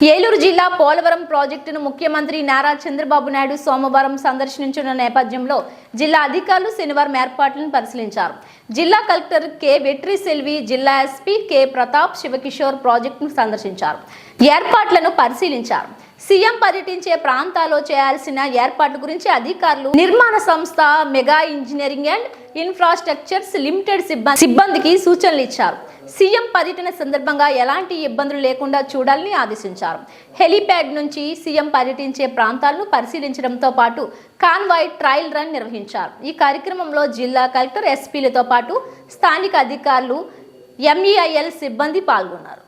ఏలూరు జిల్లా పోలవరం ప్రాజెక్టును ముఖ్యమంత్రి నారా చంద్రబాబు నాయుడు సోమవారం సందర్శించిన నేపథ్యంలో జిల్లా అధికారులు శనివారం ఏర్పాట్లను పరిశీలించారు. జిల్లా కలెక్టర్ కె. వెట్రి సెల్వి జిల్లా ఎస్పీ కె. ప్రతాప్ శివకిషోర్ ప్రాజెక్టును సందర్శించారు. ఏర్పాట్లను పరిశీలించారు. సీఎం పర్యటించే ప్రాంతాల్లో చేయాల్సిన ఏర్పాట్ల గురించి అధికారులు నిర్మాణ సంస్థ mega engineering and infrastructures limited సిబ్బంది సిబ్బందికి సూచనలు ఇచ్చారు. సీఎం పర్యటన సందర్భంగా ఎలాంటి ఇబ్బందులు లేకుండా చూడాలని ఆదేశించారు. హెలీప్యాడ్ నుంచి సీఎం పర్యటించే ప్రాంతాలను పరిశీలించడంతో పాటు కాన్వాయ్ ట్రయల్ రన్ నిర్వహించారు. ఈ కార్యక్రమంలో జిల్లా కలెక్టర్ ఎస్పీలతో పాటు స్థానిక అధికారులు ఎంఈఐఎల్ సిబ్బంది పాల్గొన్నారు.